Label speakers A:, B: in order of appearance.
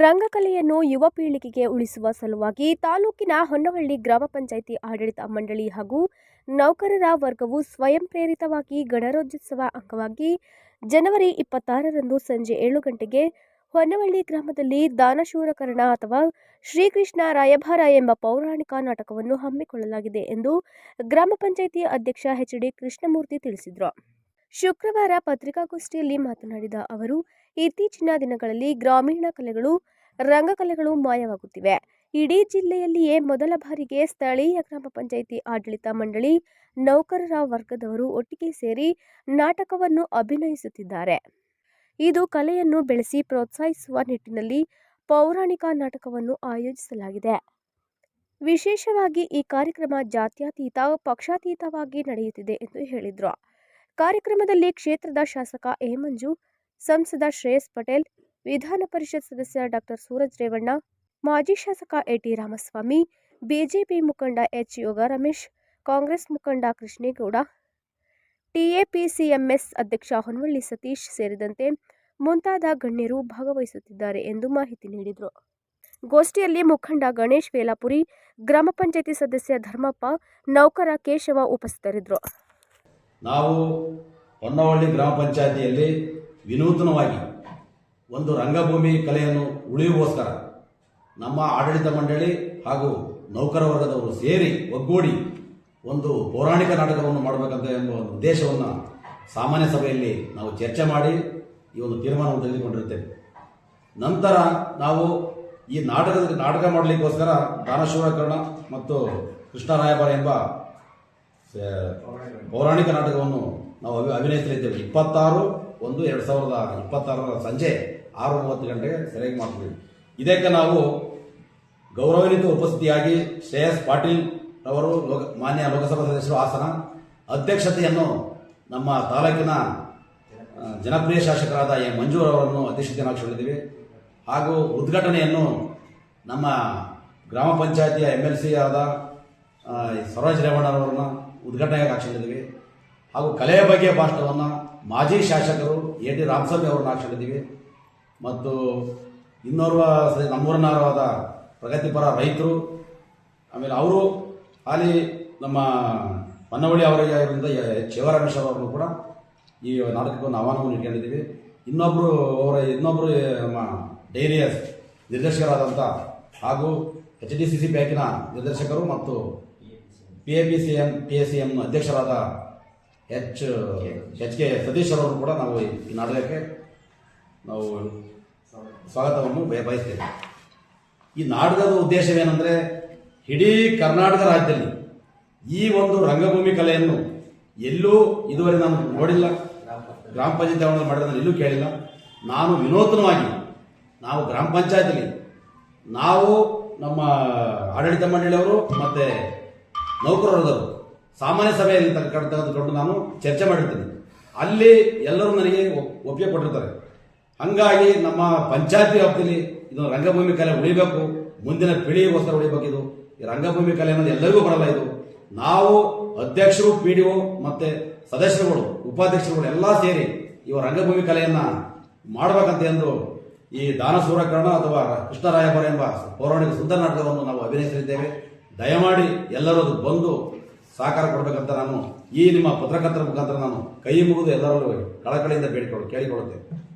A: ರಂಗಕಲೆಯನ್ನು ಯುವ ಪೀಳಿಗೆಗೆ ಉಳಿಸುವ ಸಲುವಾಗಿ ತಾಲೂಕಿನ ಹೊನ್ನವಳ್ಳಿ ಗ್ರಾಮ ಪಂಚಾಯಿತಿ ಆಡಳಿತ ಮಂಡಳಿ ಹಾಗೂ ನೌಕರರ ವರ್ಗವು ಸ್ವಯಂ ಪ್ರೇರಿತವಾಗಿ ಗಣರಾಜ್ಯೋತ್ಸವ ಅಂಗವಾಗಿ ಜನವರಿ ಇಪ್ಪತ್ತಾರರಂದು ಸಂಜೆ ಏಳು ಗಂಟೆಗೆ ಹೊನ್ನವಳ್ಳಿ ಗ್ರಾಮದಲ್ಲಿ ದಾನಶೂರಕರಣ ಅಥವಾ ಶ್ರೀಕೃಷ್ಣ ರಾಯಭಾರ ಎಂಬ ಪೌರಾಣಿಕ ನಾಟಕವನ್ನು ಹಮ್ಮಿಕೊಳ್ಳಲಾಗಿದೆ ಎಂದು ಗ್ರಾಮ ಪಂಚಾಯಿತಿ ಅಧ್ಯಕ್ಷ ಎಚ್ ಡಿ ಕೃಷ್ಣಮೂರ್ತಿ ತಿಳಿಸಿದರು. ಶುಕ್ರವಾರ ಪತ್ರಿಕಾಗೋಷ್ಠಿಯಲ್ಲಿ ಮಾತನಾಡಿದ ಅವರು, ಇತ್ತೀಚಿನ ದಿನಗಳಲ್ಲಿ ಗ್ರಾಮೀಣ ಕಲೆಗಳು, ರಂಗಕಲೆಗಳು ಮಾಯವಾಗುತ್ತಿವೆ. ಇಡೀ ಜಿಲ್ಲೆಯಲ್ಲಿಯೇ ಮೊದಲ ಬಾರಿಗೆ ಸ್ಥಳೀಯ ಗ್ರಾಮ ಪಂಚಾಯಿತಿ ಆಡಳಿತ ಮಂಡಳಿ, ನೌಕರರ ವರ್ಗದವರು ಒಟ್ಟಿಗೆ ಸೇರಿ ನಾಟಕವನ್ನು ಅಭಿನಯಿಸುತ್ತಿದ್ದಾರೆ. ಇದು ಕಲೆಯನ್ನು ಬೆಳೆಸಿ ಪ್ರೋತ್ಸಾಹಿಸುವ ನಿಟ್ಟಿನಲ್ಲಿ ಪೌರಾಣಿಕ ನಾಟಕವನ್ನು ಆಯೋಜಿಸಲಾಗಿದೆ. ವಿಶೇಷವಾಗಿ ಈ ಕಾರ್ಯಕ್ರಮ ಜಾತ್ಯತೀತ, ಪಕ್ಷಾತೀತವಾಗಿ ನಡೆಯುತ್ತಿದೆ ಎಂದು ಹೇಳಿದರು. ಕಾರ್ಯಕ್ರಮದಲ್ಲಿ ಕ್ಷೇತ್ರದ ಶಾಸಕ ಹೇಮಂಜು ಮಂಜು ಸಂಸದ ಶ್ರೇಯಸ್ ಪಟೇಲ್, ವಿಧಾನ ಪರಿಷತ್ ಸದಸ್ಯ ಡಾಕ್ಟರ್ ಸೂರಜ್ ರೇವಣ್ಣ, ಮಾಜಿ ಶಾಸಕ ಎಟಿ ರಾಮಸ್ವಾಮಿ, ಬಿಜೆಪಿ ಮುಖಂಡ ಎಚ್ ಯೋಗ ರಮೇಶ್, ಕಾಂಗ್ರೆಸ್ ಮುಖಂಡ ಕೃಷ್ಣೇಗೌಡ, ಟಿಎಪಿಸಿಎಂಎಸ್ ಅಧ್ಯಕ್ಷ ಹೊನ್ವಳ್ಳಿ ಸತೀಶ್ ಸೇರಿದಂತೆ ಮುಂತಾದ ಗಣ್ಯರು ಭಾಗವಹಿಸುತ್ತಿದ್ದಾರೆ ಎಂದು ಮಾಹಿತಿ ನೀಡಿದರು. ಗೋಷ್ಠಿಯಲ್ಲಿ ಮುಖಂಡ ಗಣೇಶ್ ವೇಲಾಪುರಿ, ಗ್ರಾಮ ಪಂಚಾಯಿತಿ ಸದಸ್ಯ ಧರ್ಮಪ್ಪ, ನೌಕರ ಕೇಶವ ಉಪಸ್ಥಿತರಿದ್ದರು.
B: ನಾವು ಹೊನ್ನವಳ್ಳಿ ಗ್ರಾಮ ಪಂಚಾಯತಿಯಲ್ಲಿ ವಿನೂತನವಾಗಿ ಒಂದು ರಂಗಭೂಮಿ ಕಲೆಯನ್ನು ಉಳಿಯುವಗೋಸ್ಕರ ನಮ್ಮ ಆಡಳಿತ ಮಂಡಳಿ ಹಾಗೂ ನೌಕರ ವರ್ಗದವರು ಸೇರಿ ಒಗ್ಗೂಡಿ ಒಂದು ಪೌರಾಣಿಕ ನಾಟಕವನ್ನು ಮಾಡಬೇಕಂತ ಎಂಬ ಒಂದು ಉದ್ದೇಶವನ್ನು ಸಾಮಾನ್ಯ ಸಭೆಯಲ್ಲಿ ನಾವು ಚರ್ಚೆ ಮಾಡಿ ಈ ಒಂದು ತೀರ್ಮಾನವನ್ನು ತೆಗೆದುಕೊಂಡಿರುತ್ತೇವೆ. ನಂತರ ನಾವು ಈ ನಾಟಕದ ನಾಟಕ ಮಾಡಲಿಕ್ಕೋಸ್ಕರ ದಾನಶೂರಕರ್ಣ ಮತ್ತು ಕೃಷ್ಣರಾಯಭಾರ ಎಂಬ ಪೌರಾಣಿಕ ನಾಟಕವನ್ನು ನಾವು ಅಭಿ, ಅಭಿನಯಿಸಲಿದ್ದೇವೆ. ಇಪ್ಪತ್ತಾರು ಒಂದು ಎರಡು ಸಾವಿರದ ಇಪ್ಪತ್ತಾರರ ಸಂಜೆ ಆರು ಮೂವತ್ತು ಗಂಟೆಗೆ ಸರಿಯಾಗಿ ಮಾಡ್ತೀವಿ ಇದಕ್ಕೆ ನಾವು ಗೌರವಾನ್ವಿತ ಉಪಸ್ಥಿತಿಯಾಗಿ ಶ್ರೇಯಸ್ ಪಾಟೀಲ್ ಅವರು ಲೋಕ, ಮಾನ್ಯ ಲೋಕಸಭಾ ಸದಸ್ಯರು ಹಾಸನ ಅಧ್ಯಕ್ಷತೆಯನ್ನು ನಮ್ಮ ತಾಲೂಕಿನ ಜನಪ್ರಿಯ ಶಾಸಕರಾದ ಎ. ಮಂಜೂರ್ ಅವರನ್ನು ಅಧ್ಯಕ್ಷತೆಯನ್ನಾಗಿಸಿಕೊಂಡಿದ್ದೀವಿ ಹಾಗೂ ಉದ್ಘಾಟನೆಯನ್ನು ನಮ್ಮ ಗ್ರಾಮ ಪಂಚಾಯತಿಯ ಎಂ ಎಲ್. ಸಿ. ಆದ ಸರೋಜ್ ರೇವಣ್ಣರವರನ್ನ ಉದ್ಘಾಟನೆಗೆ ಹಾಕ್ಕೊಂಡಿದ್ದೀವಿ ಹಾಗೂ ಕಲೆಯ ಬಗ್ಗೆ ಭಾಷಣವನ್ನು ಮಾಜಿ ಶಾಸಕರು ಎ ಟಿ ರಾಮಸ್ವಾಮಿ ಅವರನ್ನ ಹಾಕ್ಕೊಂಡಿದ್ದೀವಿ ಮತ್ತು ಇನ್ನೋರ್ವ ನಮ್ಮೂರನಾರವಾದ ಪ್ರಗತಿಪರ ರೈತರು, ಆಮೇಲೆ ಅವರು ಹಾಲಿ ನಮ್ಮ ಹೊನ್ನವಳ್ಳಿ ಅವರಿಗೆ ಆಗಿರುವಂಥ ಎಚ್ ಶಿವರಮೇಶ್ ಅವರನ್ನು ಕೂಡ ಈ ನಾಟಕವನ್ನು ಆಹ್ವಾನವನ್ನು ಇಟ್ಕೊಂಡಿದ್ದೀವಿ ಇನ್ನೊಬ್ಬರು ಅವರ ಇನ್ನೊಬ್ಬರು ನಮ್ಮ ಡೈರಿಯ ನಿರ್ದೇಶಕರಾದಂಥ ಹಾಗೂ ಎಚ್ ಡಿ ಸಿ ಸಿ ಬ್ಯಾಂಕಿನ ನಿರ್ದೇಶಕರು ಮತ್ತು P A P C M P S C M ಅಧ್ಯಕ್ಷರಾದ ಎಚ್ ಎಚ್ ಕೆ ಸತೀಶ್ ಅವರನ್ನು ಕೂಡ ನಾವು ಈ ನಾಟಕಕ್ಕೆ ನಾವು ಸ್ವಾಗತವನ್ನು ಬಯ- ಬಯಸ್ತೇವೆ. ಈ ನಾಟಕದ ಉದ್ದೇಶವೇನೆಂದರೆ ಇಡೀ ಕರ್ನಾಟಕ ರಾಜ್ಯದಲ್ಲಿ ಈ ಒಂದು ರಂಗಭೂಮಿ ಕಲೆಯನ್ನು ಎಲ್ಲೂ ಇದುವರೆಗೆ ನಾನು ನೋಡಿಲ್ಲ. ಗ್ರಾಮ ಪಂಚಾಯತ್ ಅವರನ್ನು ಮಾಡಿದ್ರೆ ಎಲ್ಲೂ ಕೇಳಿಲ್ಲ. ನಾನು ವಿನೂತನವಾಗಿ ನಾವು ಗ್ರಾಮ ಪಂಚಾಯತಿಲಿ ನಾವು ನಮ್ಮ ಆಡಳಿತ ಮಂಡಳಿಯವರು ಮತ್ತೆ ನೌಕರರವರು ಸಾಮಾನ್ಯ ಸಭೆಯಲ್ಲಿ ತೆಗೆದುಕೊಂಡು ನಾನು ಚರ್ಚೆ ಮಾಡಿರ್ತೀನಿ. ಅಲ್ಲಿ ಎಲ್ಲರೂ ನನಗೆ ಒಪ್- ಒಪ್ಪಿಗೆ ಕೊಟ್ಟಿರ್ತಾರೆ. ಹಂಗಾಗಿ ನಮ್ಮ ಪಂಚಾಯತಿ ವ್ಯಾಪ್ತಿಯಲ್ಲಿ ಇದು ರಂಗಭೂಮಿ ಕಲೆ ಉಳಿಬೇಕು. ಮುಂದಿನ ಪೀಳಿಗೆಗೋಸ್ಕರ ಉಳಿಬೇಕು ಇದು. ಈ ರಂಗಭೂಮಿ ಕಲೆ ಅನ್ನೋದು ಎಲ್ಲರಿಗೂ ಬರಲ್ಲ ಇದು. ನಾವು ಅಧ್ಯಕ್ಷರು, ಪಿ ಡಿ ಒ ಮತ್ತೆ ಸದಸ್ಯರುಗಳು, ಉಪಾಧ್ಯಕ್ಷರುಗಳು ಎಲ್ಲ ಸೇರಿ ಇವ ರಂಗಭೂಮಿ ಕಲೆಯನ್ನ ಮಾಡಬೇಕಂತ ಎಂದು ಈ ದಾನ ಸೂರಕರ್ಣ ಅಥವಾ ಕೃಷ್ಣರಾಯಪುರ ಎಂಬ ಪೌರಾಣಿಕ ಸುಂದರ ನಾಟಕವನ್ನು ನಾವು ಅಭಿನಯಿಸಲಿದ್ದೇವೆ. ದಯಮಾಡಿ ಎಲ್ಲರೂ ಬಂದು ಸಹಕಾರ ಕೊಡಬೇಕಂತ ನಾನು ಈ ನಿಮ್ಮ ಪತ್ರಕರ್ತರ ಮುಖಾಂತರ ನಾನು ಕೈ ಮುಗಿದು ಎಲ್ಲರಲ್ಲೂ ಕಳಕಳಿಯಿಂದ ಬೇಡಿಕೊಳ್ಳು ಕೇಳಿಕೊಳ್ಳುತ್ತೇನೆ.